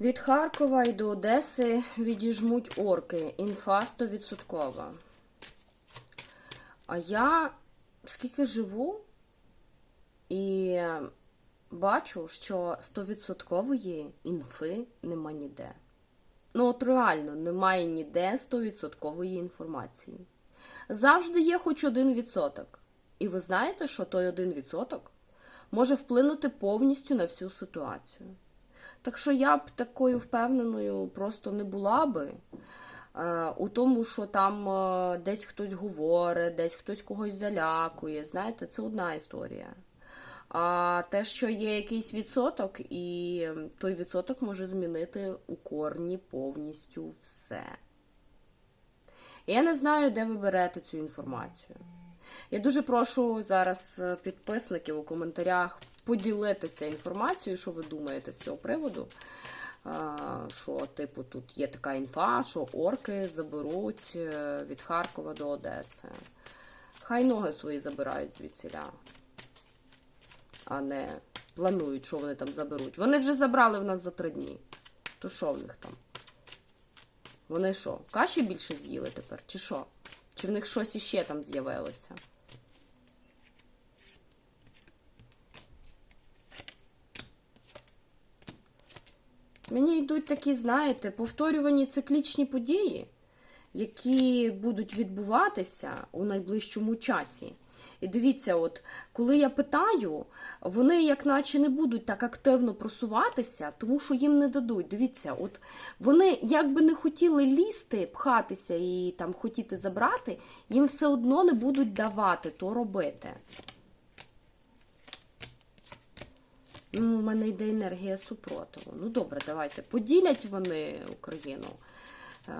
Від Харкова і до Одеси відіжмуть орки. Інфа 100%. А я скільки живу і бачу, що 100% інфи нема ніде. Ну, от реально, немає ніде 100% інформації. Завжди є хоч один відсоток. І ви знаєте, що той один відсоток може вплинути повністю на всю ситуацію. Так що я б такою впевненою просто не була би е, у тому, що там е, десь хтось говорить, десь хтось когось залякує. Знаєте, це одна історія. А те, що є якийсь відсоток, і той відсоток може змінити у корні повністю все. Я не знаю, де ви берете цю інформацію. Я дуже прошу зараз е, підписників у коментарях поділитися інформацією, що ви думаєте з цього приводу. Що, типу, тут є така інфа, що орки заберуть е, від Харкова до Одеси. Хай ноги свої забирають звідсіля, а не планують, що вони там заберуть. Вони вже забрали в нас за три дні. То що в них там? Вони що, каші більше з'їли тепер? Чи що? Чи в них щось іще там з'явилося? Мені йдуть такі, знаєте, повторювані циклічні події, які будуть відбуватися у найближчому часі. І дивіться, от коли я питаю, вони як наче не будуть так активно просуватися, тому що їм не дадуть. Дивіться, от вони як би не хотіли лізти, пхатися і там хотіти забрати, їм все одно не будуть давати то робити. Ну, у мене йде енергія супротиву. Ну добре, давайте. Поділять вони Україну е,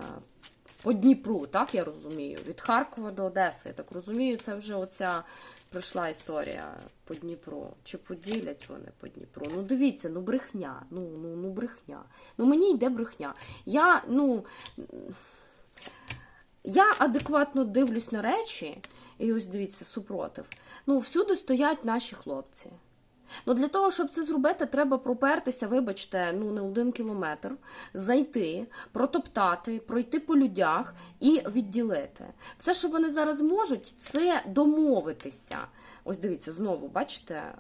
по Дніпру, так я розумію. Від Харкова до Одеси. Я так розумію, це вже оця пройшла історія по Дніпру. Чи поділять вони по Дніпру? Ну дивіться, ну брехня. Ну, ну, ну брехня. Ну мені йде брехня. Я, ну. Я адекватно дивлюсь на речі, і ось дивіться, супротив. Ну, всюди стоять наші хлопці. Ну, для того, щоб це зробити, треба пропертися, вибачте, ну не один кілометр, зайти, протоптати, пройти по людях і відділити. Все, що вони зараз можуть, це домовитися. Ось дивіться, знову, бачите. е,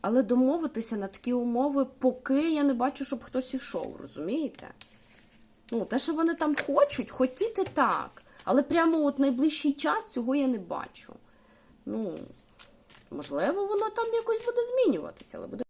Але домовитися на такі умови, поки я не бачу, щоб хтось ішов, розумієте? Ну, те, що вони там хочуть, хотіти так. Але прямо от найближчий час цього я не бачу. Ну, можливо, воно там якось буде змінюватися, але буде.